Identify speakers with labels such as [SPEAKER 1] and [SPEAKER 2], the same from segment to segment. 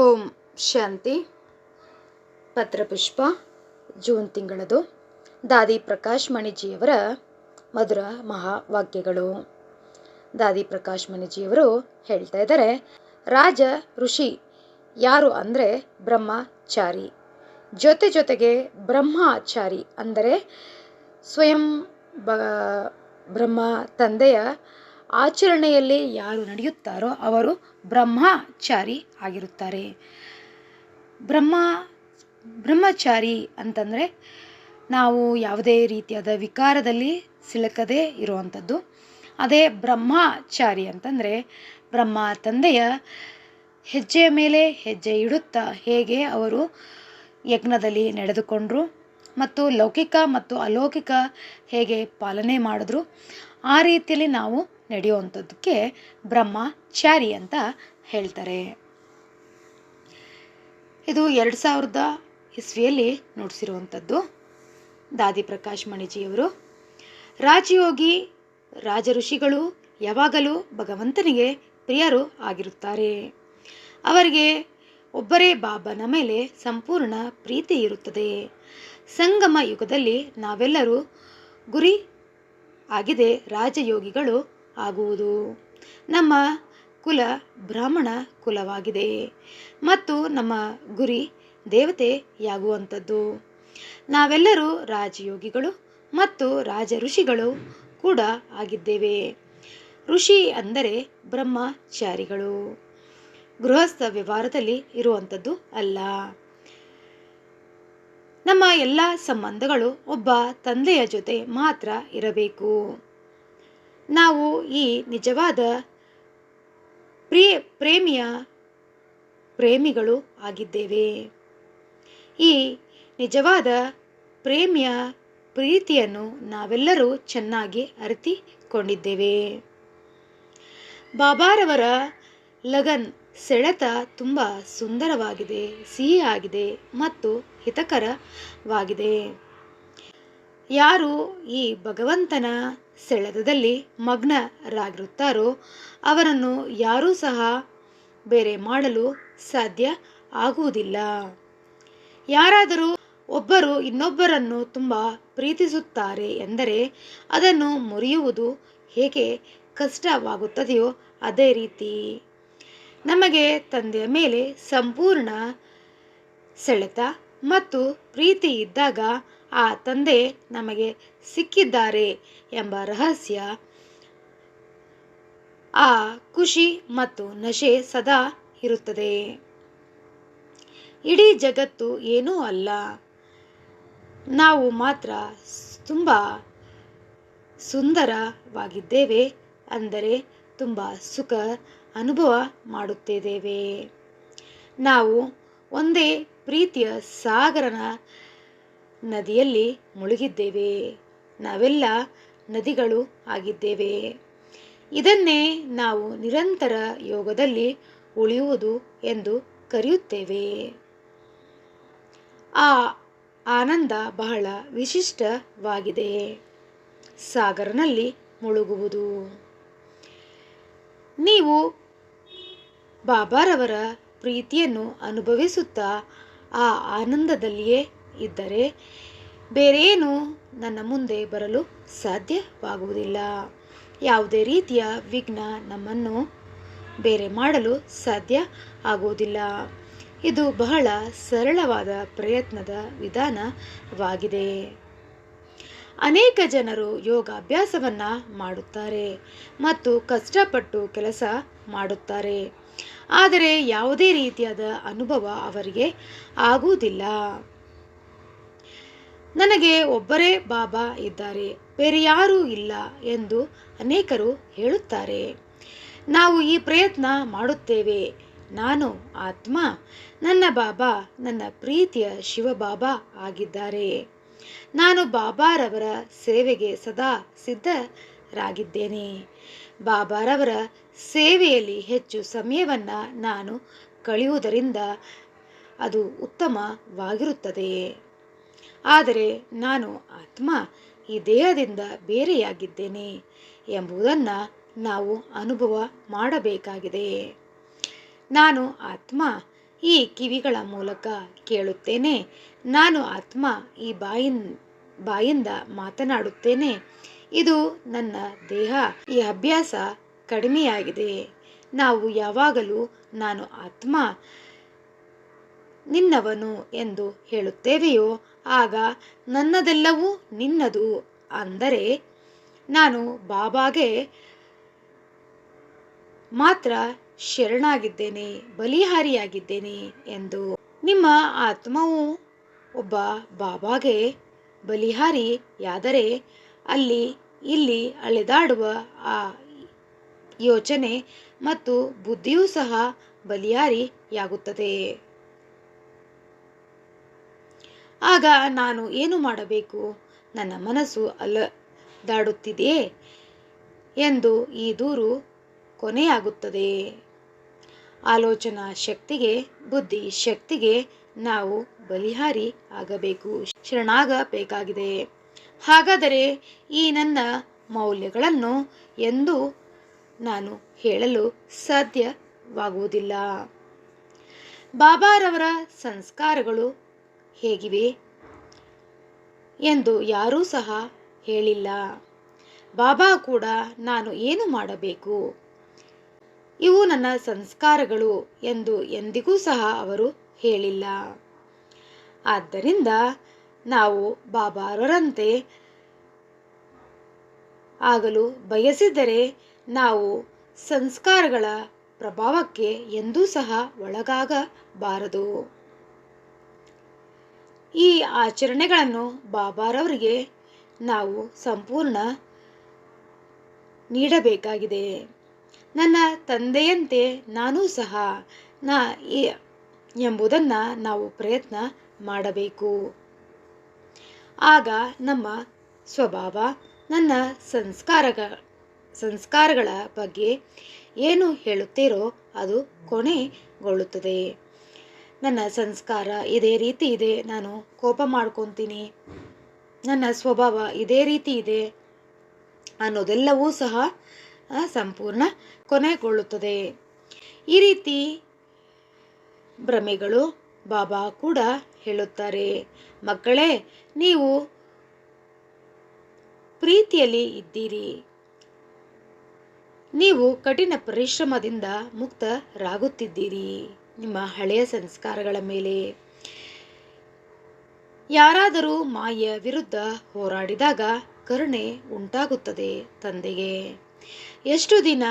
[SPEAKER 1] ಓಂ ಶಾಂತಿ. ಪತ್ರಪುಷ್ಪ, June ತಿಂಗಳದು. ದಾದಿ ಪ್ರಕಾಶ್ ಮಣಿಜಿಯವರ ಮಧುರ ಮಹಾವಾಕ್ಯಗಳು. ದಾದಿ ಪ್ರಕಾಶ್ ಮಣಿಜಿಯವರು ಹೇಳ್ತಾ ಇದ್ದಾರೆ, ರಾಜ, ಋಷಿ, ಯಾರು ಅಂದರೆ ಬ್ರಹ್ಮಚಾರಿ. ಜೊತೆ ಜೊತೆಗೆ ಬ್ರಹ್ಮಚಾರಿ ಅಂದರೆ ಸ್ವಯಂ ಬ, ಬ್ರಹ್ಮ ತಂದೆಯ ಆಚರಣೆಯಲ್ಲಿ ಯಾರು ನಡೆಯುತ್ತಾರೋ ಅವರು ಬ್ರಹ್ಮಚಾರಿ ಆಗಿರುತ್ತಾರೆ. ಬ್ರಹ್ಮ, ಬ್ರಹ್ಮಚಾರಿ ಅಂತಂದರೆ ನಾವು ಯಾವುದೇ ರೀತಿಯಾದ ವಿಕಾರದಲ್ಲಿ ಸಿಲುಕದೇ ಇರುವಂಥದ್ದು. ಅದೇ ಬ್ರಹ್ಮಚಾರಿ ಅಂತಂದರೆ ಬ್ರಹ್ಮ ತಂದೆಯ ಹೆಜ್ಜೆಯ ಮೇಲೆ ಹೆಜ್ಜೆ ಇಡುತ್ತಾ ಹೇಗೆ ಅವರು ಯಜ್ಞದಲ್ಲಿ ನಡೆದುಕೊಂಡ್ರು? ಮತ್ತು ಲೌಕಿಕ ಮತ್ತು ಅಲೌಕಿಕ ಹೇಗೆ ಪಾಲನೆ ಮಾಡಿದ್ರು, ಆ ರೀತಿಯಲ್ಲಿ ನಾವು ನಡೆಯುವಂಥದ್ದಕ್ಕೆ ಬ್ರಹ್ಮಚಾರಿ ಅಂತ ಹೇಳ್ತಾರೆ. ಇದು ಎರಡು ಸಾವಿರದ ಇಸ್ವಿಯಲ್ಲಿ ನುಡಿಸಿರುವಂಥದ್ದು. ದಾದಿ ಪ್ರಕಾಶ್ ಮಣಿಜಿಯವರು, ರಾಜಯೋಗಿ ರಾಜ ಋಷಿಗಳು ಯಾವಾಗಲೂ ಭಗವಂತನಿಗೆ ಪ್ರಿಯರು ಆಗಿರುತ್ತಾರೆ. ಅವರಿಗೆ ಒಬ್ಬರೇ ಬಾಬನ ಮೇಲೆ ಸಂಪೂರ್ಣ ಪ್ರೀತಿ ಇರುತ್ತದೆ. ಸಂಗಮ ಯುಗದಲ್ಲಿ ನಾವೆಲ್ಲರೂ ಗುರಿ ಆಗಿದೆ ರಾಜಯೋಗಿಗಳು ಆಗುವುದು. ನಮ್ಮ ಕುಲ ಬ್ರಾಹ್ಮಣ ಕುಲವಾಗಿದೆ ಮತ್ತು ನಮ್ಮ ಗುರಿ ದೇವತೆಯಾಗುವಂಥದ್ದು. ನಾವೆಲ್ಲರೂ ರಾಜಯೋಗಿಗಳು ಮತ್ತು ರಾಜ ಋಷಿಗಳು ಕೂಡ ಆಗಿದ್ದೇವೆ. ಋಷಿ ಅಂದರೆ ಬ್ರಹ್ಮಚಾರಿಗಳು. ಗೃಹಸ್ಥ ವ್ಯವಹಾರದಲ್ಲಿ ಇರುವಂಥದ್ದು ಅಲ್ಲ. ನಮ್ಮ ಎಲ್ಲ ಸಂಬಂಧಗಳು ಒಬ್ಬ ತಂದೆಯ ಜೊತೆ ಮಾತ್ರ ಇರಬೇಕು. ನಾವು ಈ ನಿಜವಾದ ಪ್ರಿಯ, ಪ್ರೇಮಿಯ ಪ್ರೇಮಿಗಳು ಆಗಿದ್ದೇವೆ. ಈ ನಿಜವಾದ ಪ್ರೇಮಿಯ ಪ್ರೀತಿಯನ್ನು ನಾವೆಲ್ಲರೂ ಚೆನ್ನಾಗಿ ಅರಿತಿಕೊಂಡಿದ್ದೇವೆ. ಬಾಬಾರವರ ಲಗನ್ ಸೆಳೆತ ತುಂಬ ಸುಂದರವಾಗಿದೆ ಸಿಹಿಯಾಗಿದೆ ಮತ್ತು ಹಿತಕರವಾಗಿದೆ. ಯಾರು ಈ ಭಗವಂತನ ಸೆಳೆತದಲ್ಲಿ ಮಗ್ನರಾಗಿರುತ್ತಾರೋ ಅವರನ್ನು ಯಾರೂ ಸಹ ಬೇರೆ ಮಾಡಲು ಸಾಧ್ಯ ಆಗುವುದಿಲ್ಲ. ಯಾರಾದರೂ ಒಬ್ಬರು ಇನ್ನೊಬ್ಬರನ್ನು ತುಂಬ ಪ್ರೀತಿಸುತ್ತಾರೆ ಎಂದರೆ ಅದನ್ನು ಮುರಿಯುವುದು ಹೇಗೆ ಕಷ್ಟವಾಗುತ್ತದೆಯೋ ಅದೇ ರೀತಿ. ನಮಗೆ ತಂದೆಯ ಮೇಲೆ ಸಂಪೂರ್ಣ ಸೆಳೆತ ಮತ್ತು ಪ್ರೀತಿ ಇದ್ದಾಗ ಆ ತಂದೆ ನಮಗೆ ಸಿಕ್ಕಿದ್ದಾರೆ ಎಂಬ ರಹಸ್ಯ ಆ ಖುಷಿ ಮತ್ತು ನಶೆ ಸದಾ ಇರುತ್ತದೆ. ಇಡೀ ಜಗತ್ತು ಏನೂ ಅಲ್ಲ. ನಾವು ಮಾತ್ರ ತುಂಬ ಸುಂದರವಾಗಿದ್ದೇವೆ ಅಂದರೆ ತುಂಬ ಸುಖ ಅನುಭವ ಮಾಡುತ್ತಿದ್ದೇವೆ ನಾವು ಒಂದೇ ಪ್ರೀತಿಯ ಸಾಗರನ ನದಿಯಲ್ಲಿ ಮುಳುಗಿದ್ದೇವೆ. ನಾವೆಲ್ಲ ನದಿಗಳು ಆಗಿದ್ದೇವೆ. ಇದನ್ನೇ ನಾವು ನಿರಂತರ ಯೋಗದಲ್ಲಿ ಉಳಿಯುವುದು ಎಂದು ಕರೆಯುತ್ತೇವೆ. ಆ ಆನಂದ ಬಹಳ ವಿಶಿಷ್ಟವಾಗಿದೆ. ಸಾಗರನಲ್ಲಿ ಮುಳುಗುವುದು. ನೀವು ಬಾಬಾರವರ ಪ್ರೀತಿಯನ್ನು ಅನುಭವಿಸುತ್ತಾ ಆ ಆನಂದದಲ್ಲಿಯೇ ಇದ್ದರೆ ಬೇರೇನು ನನ್ನ ಮುಂದೆ ಬರಲು ಸಾಧ್ಯವಾಗುವುದಿಲ್ಲ. ಯಾವುದೇ ರೀತಿಯ ವಿಘ್ನ ನಮ್ಮನ್ನು ಬೇರೆ ಮಾಡಲು ಸಾಧ್ಯ ಆಗುವುದಿಲ್ಲ. ಇದು ಬಹಳ ಸರಳವಾದ ಪ್ರಯತ್ನದ ವಿಧಾನವಾಗಿದೆ. ಅನೇಕ ಜನರು ಯೋಗಾಭ್ಯಾಸವನ್ನು ಮಾಡುತ್ತಾರೆ ಮತ್ತು ಕಷ್ಟಪಟ್ಟು ಕೆಲಸ ಮಾಡುತ್ತಾರೆ. ಆದರೆ ಯಾವುದೇ ರೀತಿಯಾದ ಅನುಭವ ಅವರಿಗೆ ಆಗುವುದಿಲ್ಲ. ನನಗೆ ಒಬ್ಬರೇ ಬಾಬಾ ಇದ್ದಾರೆ, ಬೇರೆ ಯಾರೂ ಇಲ್ಲ ಎಂದು ಅನೇಕರು ಹೇಳುತ್ತಾರೆ. ನಾವು ಈ ಪ್ರಯತ್ನ ಮಾಡುತ್ತೇವೆ. ನಾನು ಆತ್ಮ, ನನ್ನ ಬಾಬಾ, ನನ್ನ ಪ್ರೀತಿಯ ಶಿವಬಾಬಾ ಆಗಿದ್ದಾರೆ. ನಾನು ಬಾಬಾರವರ ಸೇವೆಗೆ ಸದಾ ಸಿದ್ಧರಾಗಿದ್ದೇನೆ. ಬಾಬಾರವರ ಸೇವೆಯಲ್ಲಿ ಹೆಚ್ಚು ಸಮಯವನ್ನು ನಾನು ಕಳೆಯುವುದರಿಂದ ಅದು ಉತ್ತಮವಾಗಿರುತ್ತದೆ. ಆದರೆ ನಾನು ಆತ್ಮ ಈ ದೇಹದಿಂದ ಬೇರೆಯಾಗಿದ್ದೇನೆ ಎಂಬುದನ್ನು ನಾವು ಅನುಭವ ಮಾಡಬೇಕಾಗಿದೆ. ನಾನು ಆತ್ಮ ಈ ಕಿವಿಗಳ ಮೂಲಕ ಕೇಳುತ್ತೇನೆ. ನಾನು ಆತ್ಮ ಈ ಬಾಯಿನ್, ಬಾಯಿಂದ ಮಾತನಾಡುತ್ತೇನೆ. ಇದು ನನ್ನ ದೇಹ. ಈ ಅಭ್ಯಾಸ ಕಡಿಮೆಯಾಗಿದೆ. ನಾವು ಯಾವಾಗಲೂ ನಾನು ಆತ್ಮ ನಿನ್ನವನು ಎಂದು ಹೇಳುತ್ತೇವೆಯೋ, ಆಗ ನನ್ನದೆಲ್ಲವೂ ನಿನ್ನದು. ಅಂದರೆ ನಾನು ಬಾಬಾಗೆ ಮಾತ್ರ ಶರಣಾಗಿದ್ದೇನೆ, ಬಲಿಹಾರಿಯಾಗಿದ್ದೇನೆ ಎಂದು. ನಿಮ್ಮ ಆತ್ಮವು ಒಬ್ಬ ಬಾಬಾಗೆ ಬಲಿಹಾರಿಯಾದರೆ ಅಲ್ಲಿ, ಇಲ್ಲಿ ಅಳೆದಾಡುವ ಆ ಯೋಚನೆ ಮತ್ತು ಬುದ್ಧಿಯೂ ಸಹ ಬಲಿಯಾರಿಯಾಗುತ್ತದೆ. ಆಗ ನಾನು ಏನು ಮಾಡಬೇಕು? ನನ್ನ ಮನಸ್ಸು ಅಲದಾಡುತ್ತಿದೆಯೇ ಎಂದು ಈ ದೂರು ಕೊನೆಯಾಗುತ್ತದೆ. ಆಲೋಚನಾ ಶಕ್ತಿಗೆ, ಬುದ್ಧಿ ಶಕ್ತಿಗೆ ನಾವು ಬಲಿಹಾರಿ ಆಗಬೇಕು ಶರಣಾಗಬೇಕಾಗಿದೆ. ಹಾಗಾದರೆ ಈ ನನ್ನ ಮೌಲ್ಯಗಳನ್ನು ಎಂದು ನಾನು ಹೇಳಲು ಸಾಧ್ಯವಾಗುವುದಿಲ್ಲ. ಬಾಬಾರವರ ಸಂಸ್ಕಾರಗಳು ಹೇಗಿವೆ? ಎಂದು ಯಾರೂ ಸಹ ಹೇಳಿಲ್ಲ. ಬಾಬಾ ಕೂಡ, ನಾನು ಏನು ಮಾಡಬೇಕು? ಇವು ನನ್ನ ಸಂಸ್ಕಾರಗಳು ಎಂದು ಎಂದಿಗೂ ಸಹ ಅವರು ಹೇಳಿಲ್ಲ. ಆದ್ದರಿಂದ ನಾವು ಬಾಬಾರವರಂತೆ ಆಗಲು ಬಯಸಿದರೆ ನಾವು ಸಂಸ್ಕಾರಗಳ ಪ್ರಭಾವಕ್ಕೆ ಎಂದೂ ಸಹ ಒಳಗಾಗಬಾರದು. ಈ ಆಚರಣೆಗಳನ್ನು ಬಾಬಾರವರಿಗೆ ನಾವು ಸಂಪೂರ್ಣ ನೀಡಬೇಕಾಗಿದೆ. ನನ್ನ ತಂದೆಯಂತೆ ನಾನೂ ಸಹ ನಾ ಎಂಬುದನ್ನು ನಾವು ಪ್ರಯತ್ನ ಮಾಡಬೇಕು. ಆಗ ನಮ್ಮ ಸ್ವಭಾವ, ನನ್ನ ಸಂಸ್ಕಾರಗ ಸಂಸ್ಕಾರಗಳ ಬಗ್ಗೆ ಏನು ಹೇಳುತ್ತೀರೋ ಅದು ಕೊನೆಗೊಳ್ಳುತ್ತದೆ. ನನ್ನ ಸಂಸ್ಕಾರ ಇದೇ ರೀತಿ ಇದೆ. ನಾನು ಕೋಪ ಮಾಡ್ಕೊತೀನಿ. ನನ್ನ ಸ್ವಭಾವ ಇದೇ ರೀತಿ ಇದೆ ಅನ್ನೋದೆಲ್ಲವೂ ಸಹ ಸಂಪೂರ್ಣ ಕೊನೆಗೊಳ್ಳುತ್ತದೆ. ಈ ರೀತಿ ಭ್ರಮೆಗಳು ಬಾಬಾ ಕೂಡ ಹೇಳುತ್ತಾರೆ. ಮಕ್ಕಳೇ, ನೀವು ಪ್ರೀತಿಯಲ್ಲಿ ಇದ್ದೀರಿ. ನೀವು ಕಠಿಣ ಪರಿಶ್ರಮದಿಂದ ಮುಕ್ತರಾಗುತ್ತಿದ್ದೀರಿ. ನಿಮ್ಮ ಹಳೆಯ ಸಂಸ್ಕಾರಗಳ ಮೇಲೆ ಯಾರಾದರೂ ಮಾಯೆಯ ವಿರುದ್ಧ ಹೋರಾಡಿದಾಗ ಕರುಣೆ ಉಂಟಾಗುತ್ತದೆ ತಂದೆಗೆ. ಎಷ್ಟು ದಿನ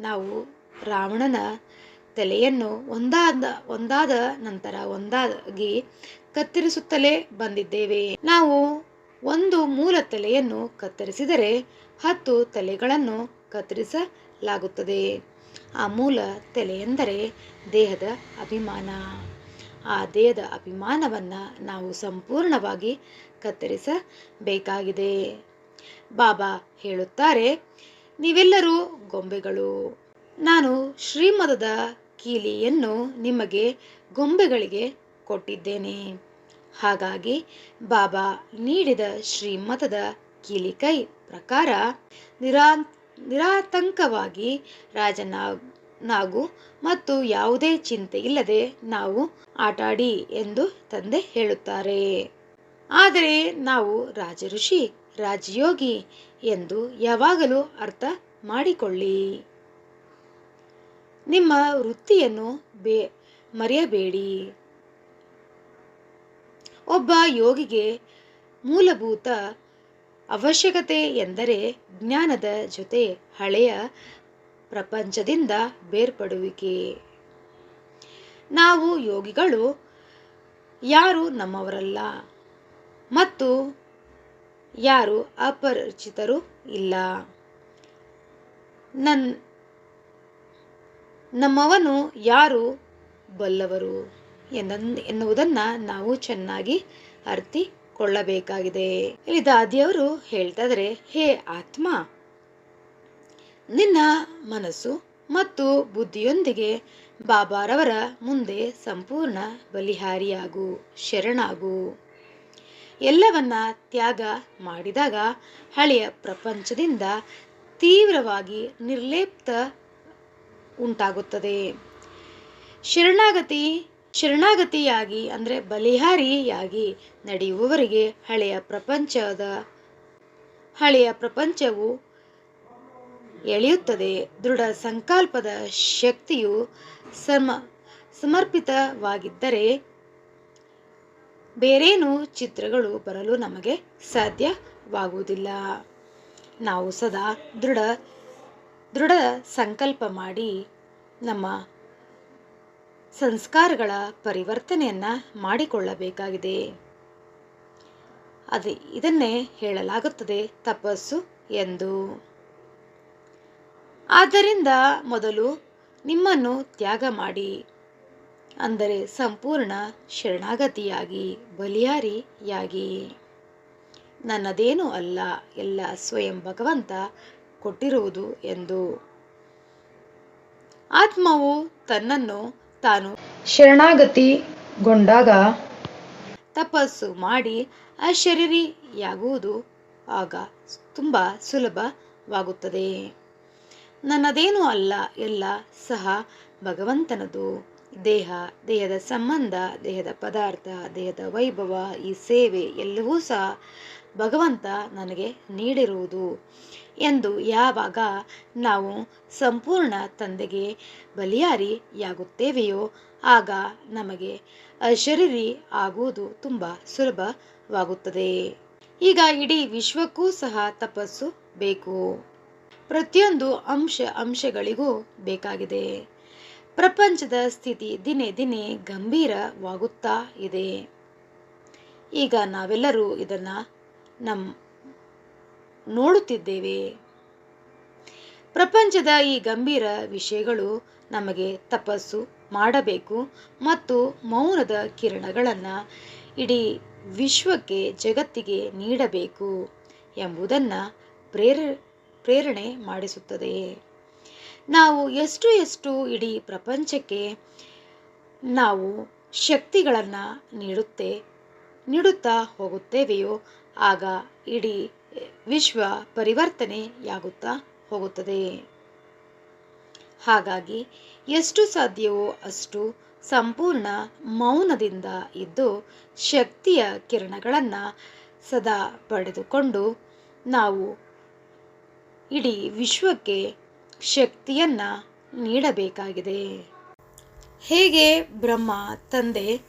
[SPEAKER 1] ನಾವು ರಾವಣನ ತಲೆಯನ್ನು ಒಂದಾದ ಒಂದಾದ ನಂತರ ಒಂದಾಗಿ ಕತ್ತರಿಸುತ್ತಲೇ ಬಂದಿದ್ದೇವೆ. ನಾವು ಒಂದು ಮೂಲ ತಲೆಯನ್ನು ಕತ್ತರಿಸಿದರೆ ಹತ್ತು ತಲೆಗಳನ್ನು ಕತ್ತರಿಸಲಾಗುತ್ತದೆ. ಆ ಮೂಲ ತಲೆ ಎಂದರೆ ದೇಹದ ಅಭಿಮಾನ. ಆ ದೇಹದ ಅಭಿಮಾನವನ್ನು ನಾವು ಸಂಪೂರ್ಣವಾಗಿ ಕತ್ತರಿಸಬೇಕಾಗಿದೆ. ಬಾಬಾ ಹೇಳುತ್ತಾರೆ, ನೀವೆಲ್ಲರೂ ಗೊಂಬೆಗಳು. ನಾನು ಶ್ರೀಮದದ ಕೀಲಿಯನ್ನು ನಿಮಗೆ ಗೊಂಬೆಗಳಿಗೆ ಕೊಟ್ಟಿದ್ದೇನೆ. ಹಾಗಾಗಿ ಬಾಬಾ ನೀಡಿದ ಶ್ರೀಮತದ ಕೀಲಿಕೈ ಪ್ರಕಾರ ನಿರಾ ನಿರಾತಂಕವಾಗಿ ರಾಜನಾಗ್ ನಾಗು ಮತ್ತು ಯಾವುದೇ ಚಿಂತೆ ಇಲ್ಲದೆ ನಾವು ಆಟಾಡಿ ಎಂದು ತಂದೆ ಹೇಳುತ್ತಾರೆ. ಆದರೆ ನಾವು ರಾಜಋಷಿ, ರಾಜಯೋಗಿ ಎಂದು ಯಾವಾಗಲೂ ಅರ್ಥ ಮಾಡಿಕೊಳ್ಳಿ. ನಿಮ್ಮ ವೃತ್ತಿಯನ್ನು ಬೇ, ಮರೆಯಬೇಡಿ. ಒಬ್ಬ ಯೋಗಿಗೆ ಮೂಲಭೂತ ಅವಶ್ಯಕತೆ ಎಂದರೆ ಜ್ಞಾನದ ಜೊತೆ ಹಳೆಯ ಪ್ರಪಂಚದಿಂದ ಬೇರ್ಪಡುವಿಕೆ. ನಾವು ಯೋಗಿಗಳು, ಯಾರು ನಮ್ಮವರಲ್ಲ ಮತ್ತು ಯಾರು ಅಪರಿಚಿತರು ಇಲ್ಲ. ನನ್, ನಮ್ಮವನು ಯಾರು ಬಲ್ಲವರು ಎನ್ನ- ಎನ್ನುವುದನ್ನು ನಾವು ಚೆನ್ನಾಗಿ ಅರ್ಥಿಕೊಳ್ಳಬೇಕಾಗಿದೆ ಇಲ್ಲಿ ದಾದಿಯವರು ಹೇಳ್ತಾ ಇದ್ರೆ ಹೇ ಆತ್ಮ, ನಿನ್ನ ಮನಸ್ಸು ಮತ್ತು ಬುದ್ಧಿಯೊಂದಿಗೆ ಬಾಬಾರವರ ಮುಂದೆ ಸಂಪೂರ್ಣ ಬಲಿಹಾರಿಯಾಗು, ಶರಣಾಗು. ಎಲ್ಲವನ್ನ ತ್ಯಾಗ ಮಾಡಿದಾಗ ಹಳೆಯ ಪ್ರಪಂಚದಿಂದ ತೀವ್ರವಾಗಿ ನಿರ್ಲಿಪ್ತ ಉಂಟಾಗುತ್ತದೆ. ಶರಣಾಗತಿ ಶರಣಾಗತಿಯಾಗಿ, ಅಂದರೆ ಬಲಿಹಾರಿಯಾಗಿ ನಡೆಯುವವರಿಗೆ ಹಳೆಯ ಪ್ರಪಂಚದ, ಹಳೆಯ ಪ್ರಪಂಚವು ಎಳೆಯುತ್ತದೆ. ದೃಢ ಸಂಕಲ್ಪದ ಶಕ್ತಿಯು ಸಮ, ಸಮರ್ಪಿತವಾಗಿದ್ದರೆ ಬೇರೇನೂ ಚಿತ್ರಗಳು ಬರಲು ನಮಗೆ ಸಾಧ್ಯವಾಗುವುದಿಲ್ಲ. ನಾವು ಸದಾ ದೃಢ ದೃಢ ಸಂಕಲ್ಪ ಮಾಡಿ ನಮ್ಮ ಸಂಸ್ಕಾರಗಳ ಪರಿವರ್ತನೆಯನ್ನು ಮಾಡಿಕೊಳ್ಳಬೇಕಾಗಿದೆ. ಅದು ಇದನ್ನೇ ಹೇಳಲಾಗುತ್ತದೆ ತಪಸ್ಸು ಎಂದು. ಆದ್ದರಿಂದ ಮೊದಲು ನಿಮ್ಮನ್ನು ತ್ಯಾಗ ಮಾಡಿ. ಅಂದರೆ ಸಂಪೂರ್ಣ ಶರಣಾಗತಿಯಾಗಿ, ಬಲಿಯಾರಿಯಾಗಿ. ನನ್ನದೇನೂ ಅಲ್ಲ, ಎಲ್ಲ ಸ್ವಯಂ ಭಗವಂತ ಕೊಟ್ಟಿರುವುದು ಎಂದು. ಆತ್ಮವು ತನ್ನನ್ನು ತಾನು ಶರಣಾಗತಿಗೊಂಡಾಗ ತಪಸ್ಸು ಮಾಡಿ ಅಶರೀರಿಯಾಗುವುದು ಆಗ ತುಂಬ ಸುಲಭವಾಗುತ್ತದೆ. ನನ್ನದೇನೂ ಅಲ್ಲ ಎಲ್ಲ ಸಹ ಭಗವಂತನದು. ದೇಹ ದೇಹದ ಸಂಬಂಧ ದೇಹದ ಪದಾರ್ಥ ದೇಹದ ವೈಭವ ಈ ಸೇವೆ ಎಲ್ಲವೂ ಸಹ ಭಗವಂತ ನನಗೆ ನೀಡಿರುವುದು ಎಂದು ಯಾವಾಗ ನಾವು ಸಂಪೂರ್ಣ ತಂದೆಗೆ ಬಲಿಯಾರಿಯಾಗುತ್ತೇವೆಯೋ, ಆಗ ನಮಗೆ ಅಶರೀರಿ ಆಗುವುದು ತುಂಬ ಸುಲಭವಾಗುತ್ತದೆ. ಈಗ ಇಡೀ ವಿಶ್ವಕ್ಕೂ ಸಹ ತಪಸ್ಸು ಬೇಕು. ಪ್ರತಿಯೊಂದು ಅಂಶ ಅಂಶಗಳಿಗೂ ಬೇಕಾಗಿದೆ. ಪ್ರಪಂಚದ ಸ್ಥಿತಿ ದಿನೇ ದಿನೇ ಗಂಭೀರವಾಗುತ್ತಾ ಇದೆ. ಈಗ ನಾವೆಲ್ಲರೂ ಇದನ್ನು ನಮ್ಮ ನೋಡುತ್ತಿದ್ದೇವೆ. ಪ್ರಪಂಚದ ಈ ಗಂಭೀರ ವಿಷಯಗಳು ನಮಗೆ ತಪಸ್ಸು ಮಾಡಬೇಕು ಮತ್ತು ಮೌನದ ಕಿರಣಗಳನ್ನು ಇಡೀ ವಿಶ್ವಕ್ಕೆ ಜಗತ್ತಿಗೆ ನೀಡಬೇಕು ಎಂಬುದನ್ನು ಪ್ರೇರ, ಪ್ರೇರಣೆ ಮಾಡಿಸುತ್ತದೆ. ನಾವು ಎಷ್ಟು ಎಷ್ಟು ಇಡೀ ಪ್ರಪಂಚಕ್ಕೆ ನಾವು ಶಕ್ತಿಗಳನ್ನು ನೀಡುತ್ತೆ, ನೀಡುತ್ತಾ ಹೋಗುತ್ತೇವೆಯೋ ಆಗ ಇಡೀ ವಿಶ್ವ ಪರಿವರ್ತನೆಯಾಗುತ್ತಾ ಹೋಗುತ್ತದೆ. ಹಾಗಾಗಿ ಎಷ್ಟು ಸಾಧ್ಯವೋ ಅಷ್ಟು ಸಂಪೂರ್ಣ ಮೌನದಿಂದ ಇದ್ದು ಶಕ್ತಿಯ ಕಿರಣಗಳನ್ನು ಸದಾ ಪಡೆದುಕೊಂಡು ನಾವು ಇಡೀ ವಿಶ್ವಕ್ಕೆ ಶಕ್ತಿಯನ್ನು ನೀಡಬೇಕಾಗಿದೆ. ಹೇಗೆ ಬ್ರಹ್ಮ ತಂದೆ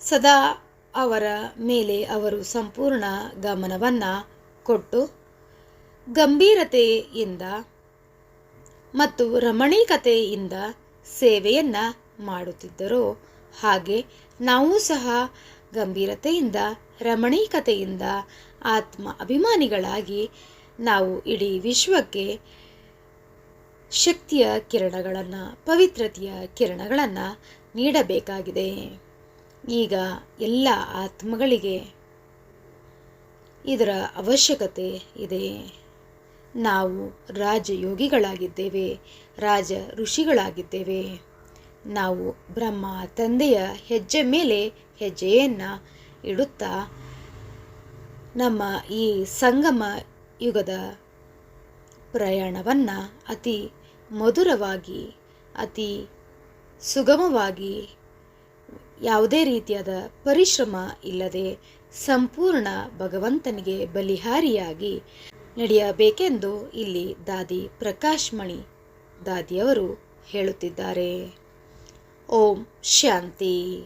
[SPEAKER 1] ಸದಾ ಅವರ ಮೇಲೆ ಅವರು ಸಂಪೂರ್ಣ ಗಮನವನ್ನು ಕೊಟ್ಟು ಗಂಭೀರತೆಯಿಂದ ಮತ್ತು ರಮಣೀಕತೆಯಿಂದ ಸೇವೆಯನ್ನು ಮಾಡುತ್ತಿದ್ದರು. ಹಾಗೆ ನಾವು ಸಹ ಗಂಭೀರತೆಯಿಂದ ರಮಣೀಕತೆಯಿಂದ ಆತ್ಮ ಅಭಿಮಾನಿಗಳಾಗಿ ನಾವು ಇಡೀ ವಿಶ್ವಕ್ಕೆ ಶಕ್ತಿಯ ಕಿರಣಗಳನ್ನು, ಪವಿತ್ರತೆಯ ಕಿರಣಗಳನ್ನು ನೀಡಬೇಕಾಗಿದೆ. ಈಗ ಎಲ್ಲ ಆತ್ಮಗಳಿಗೆ ಇದರ ಅವಶ್ಯಕತೆ ಇದೆ. ನಾವು ರಾಜಯೋಗಿಗಳಾಗಿದ್ದೇವೆ, ರಾಜ ಋಷಿಗಳಾಗಿದ್ದೇವೆ. ನಾವು ಬ್ರಹ್ಮ ತಂದೆಯ ಹೆಜ್ಜೆ ಮೇಲೆ ಹೆಜ್ಜೆಯನ್ನು ಇಡುತ್ತಾ ನಮ್ಮ ಈ ಸಂಗಮ ಯುಗದ ಪ್ರಯಾಣವನ್ನು ಅತಿ ಮಧುರವಾಗಿ, ಅತಿ ಸುಗಮವಾಗಿ ಯಾವುದೇ ರೀತಿಯಾದ ಪರಿಶ್ರಮ ಇಲ್ಲದೆ ಸಂಪೂರ್ಣ ಭಗವಂತನಿಗೆ ಬಲಿಹಾರಿಯಾಗಿ ನಡೆಯಬೇಕೆಂದು ಇಲ್ಲಿ ದಾದಿ ಪ್ರಕಾಶ್ ಮಣಿ ದಾದಿಯವರು ಹೇಳುತ್ತಿದ್ದಾರೆ. ಓಂ ಶಾಂತಿ.